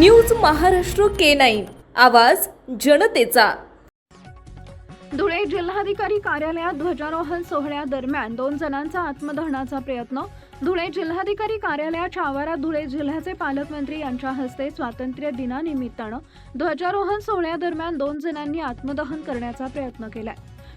News Maharashtra K nine. आवाज जनतेचा. धुळे जिल्हाधिकारी कार्यालयात ध्वजारोहण सोहळ्यादरम्यान दोन जणांचा आत्मदहनाचा प्रयत्न. धुळे जिल्हाधिकारी कार्यालयाच्या आवारात धुळे जिल्ह्याचे पालकमंत्री यांच्या हस्ते स्वातंत्र्य दिनानिमित्तानं ध्वजारोहण सोहळ्यादरम्यान दोन जणांनी आत्मदहन करण्याचा प्रयत्न केलाय.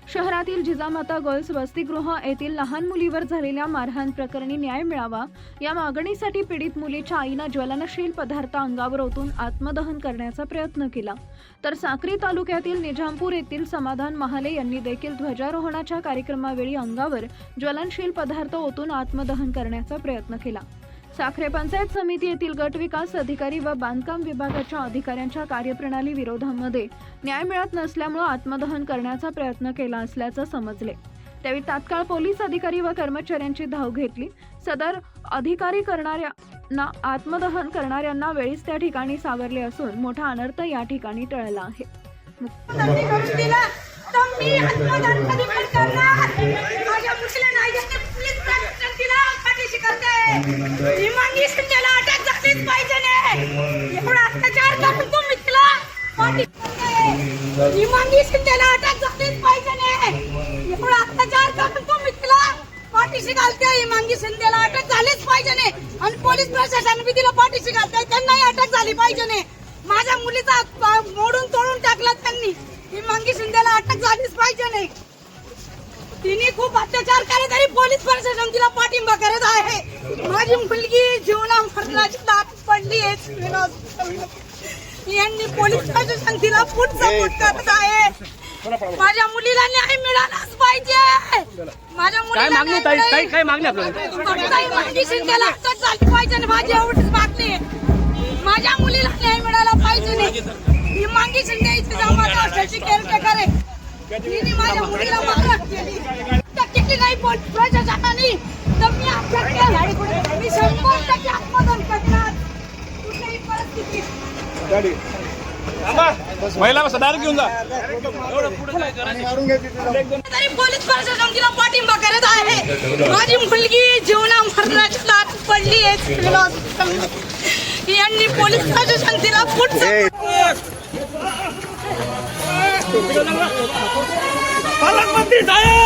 शहरातील जिजामाता गर्ल्स वसतिगृह येथील लहान मुलीवर झालेल्या मारहाण प्रकरणी न्याय मिळावा. या मागणीसाठी पीडित मुलीच्या आईनं ज्वलनशील पदार्थ अंगावर ओतून आत्मदहन करण्याचा प्रयत्न केला. तर साक्री तालुक्यातील निजामपूर येथील समाधान महाले यांनी देखील ध्वजारोहणाच्या कार्यक्रमावेळी अंगावर ज्वलनशील पदार्थ ओतून आत्मदहन करण्याचा प्रयत्न केला. साखरे पंचायत समिती येथील गट विकास अधिकारी व बांधकाम विभागाच्या अधिकाऱ्यांच्या कार्यप्रणाली विरोधामध्ये न्याय मिळत नसल्यामुळे आत्मदहन करण्याचा प्रयत्न केला असल्याचं समजले. त्यावेळी तात्काळ पोलीस अधिकारी व कर्मचाऱ्यांची धाव घेतली. सदर अधिकारी करणाऱ्यांना आत्मदहन करणाऱ्यांना वेळीच त्या ठिकाणी सावरले असून मोठा अनर्थ या ठिकाणी टळला आहे. त्यांनी करून दिलं तर मी आत्मदान कधी पण करणार माझ्या मुलीला नाही देते प्लीज प्रॅक्टिस तिला पाठीशी करते इमानी त्याला अटक झालीच पाहिजे ने. एवढा अत्याचार करून तुम्ही तिला पाठीशी करते इमानी अटक झालीच पाहिजे ने. एवढा अत्याचार करून तुम्ही तिला पाठीशी घालते इमांगी शिंदेला अटक झालीच पाहिजे ने. आणि पोलीस प्रशासन बी तिला पाठीशी घालते त्यांनाही अटक झाली पाहिजे ने. माझ्या मुलीचा मोडून तोडून टाकला त्यांनी. इमांगी शिंदेला अटक झालीच पाहिजे नाही तिने खूप अत्याचार केले तरी पोलीस प्रशासन तिला पाठिंबा करत आहे. माझी मुलगी जीवना मरणाची दात पडली आहे. यांनी पोलीस प्रशासन तिला फुट सपोर्ट करत आहे. माझ्या मुलीला न्याय मिळालाच पाहिजे. माझ्या काय मुलीला ताई? काय मागणी शिंदेला अटक झाली पाहिजे माझी एवढीच मागणी. माझ्या मुलीला न्याय मिळाला पाहिजे नाही. इमांगी शिंदे इथे असायची केअरटेकर आहे तिने माझ्या मुलीला मारहाण केली. महिला सदार घेऊन जा तरी पोलीस प्रशासन तिला पाठिंबा करत आहे माझी मुलगी जीवना पडली आहे यांनी पोलीस प्रशासन तिला पुढचं पालकमंत्री साहेब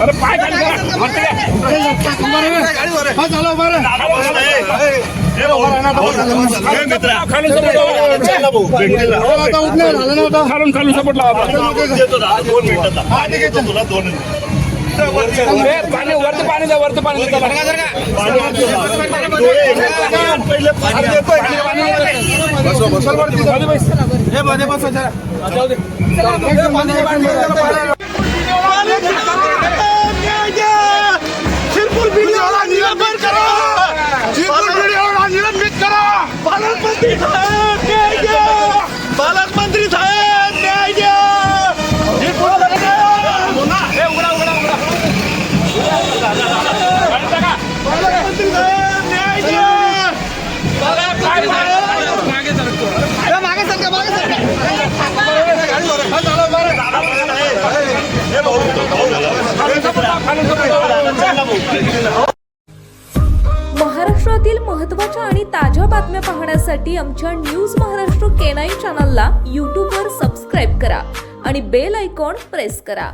अरे पाय. वरती घ्या. खालून. खालून सपोर्ट लावा ए, पाणी वरती पाणी द्या वरती पाणी द्या त्याला. मध्ये महाराष्ट्रातील महत्त्वाच्या आणि ताज्या बातम्या पाहण्यासाठी आमच्या न्यूज महाराष्ट्र केनाई चॅनलला यूट्यूबवर सबस्क्राईब करा आणि बेल आयकॉन प्रेस करा.